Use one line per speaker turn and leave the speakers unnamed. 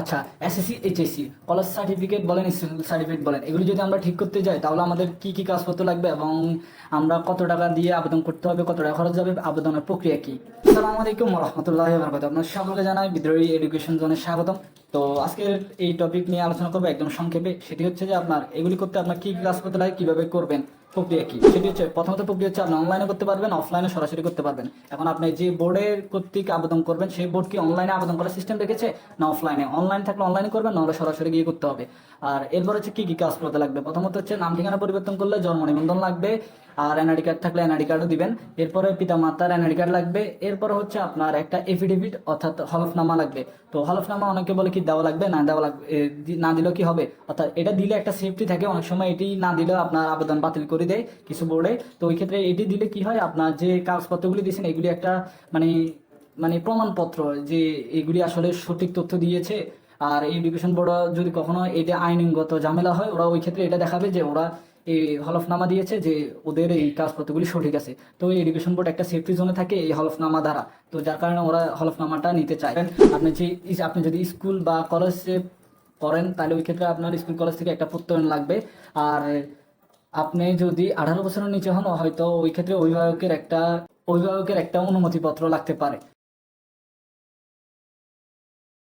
আচ্ছা SSC HSC college certificate বলেন certificate বলেন, এগুলি যদি আমরা ঠিক করতে যাই, তাহলে আমাদের কি কি কাগজপত্র লাগবে এবং আমরা কত টাকা দিয়ে আবেদন করতে হবে, কত টাকা খরচ যাবে আবেদনের প্রক্রিয়া কি? আসসালামু আলাইকুম রহমতুল্লাহ বরকাত আপনার সকলকে জানাই বিদ্রোহী এডুকেশন জোনে স্বাগতম। তো আজকের এই টপিক নিয়ে আলোচনা করব একদম সংক্ষেপে, সেটি হচ্ছে যে আপনার এগুলি করতে আপনার কী কী কাগজপত্র লাগে, কীভাবে করবেন প্রক্রিয়া কি? সেটি হচ্ছে প্রথমত প্রক্রিয়া হচ্ছে আপনি অনলাইনে করতে পারবেন অফলাইনে সরাসরি করতে পারবেন। এখন আপনি যে বোর্ডের কর্তৃক আবেদন করবেন, সেই বোর্ড কি অনলাইনে আবেদন করার সিস্টেম রেখেছে না অফলাইনে অনলাইন থাকলে অনলাইনে করবেন, নাহলে সরাসরি গিয়ে করতে হবে। আর এরপর হচ্ছে কি কি কাজ করতে লাগবে? প্রথমত হচ্ছে নাম ঠিকানা পরিবর্তন করলে জন্ম নিবন্ধন লাগবে আর এনআইডি কার্ড থাকলে এনআইডি কার্ডও দিবেন। এরপরে পিতা মাতার এনআইডি কার্ড লাগবে। এরপর হচ্ছে আপনার একটা এফিডেভিট অর্থাৎ হলফনামা লাগবে। তো হলফনামা অনেকে বলে কি দেওয়া লাগবে, না দেওয়া লাগবে না দিলেও কি হবে? অর্থাৎ এটা দিলে একটা সেফটি থাকে। অনেক সময় এটি না দিলেও আপনার আবেদন বাতিল করে দেয় কিছু বোর্ডে। তো ওই ক্ষেত্রে এটি দিলে কি হয়, আপনার যে কাগজপত্রগুলি দিয়েছেন, এগুলি একটা মানে মানে প্রমাণপত্র যে এগুলি আসলে সঠিক তথ্য দিয়েছে। আর এডুকেশন বোর্ড যদি কখনো এটা আইনগত ঝামেলা হয়, ওরা ওই ক্ষেত্রে এটা দেখাবে যে ওরা এই হলফনামা দিয়েছে যে ওদের এই কাগজপত্রগুলি সঠিক আছে। তো এই এডুকেশন বোর্ড একটা সেফটি জোনে থাকে এই হলফনামা দ্বারা। তো যার কারণে ওরা হলফনামাটা নিতে চায়। আপনি যে আপনি যদি স্কুল বা কলেজে করেন তাহলে ওই ক্ষেত্রে আপনার স্কুল কলেজ থেকে একটা প্রত্যয়ন লাগবে। আর আপনি যদি আঠারো বছরের নিচে হন, হয়তো ওই ক্ষেত্রে অভিভাবকের একটা অভিভাবকের একটা অনুমতিপত্র লাগতে পারে।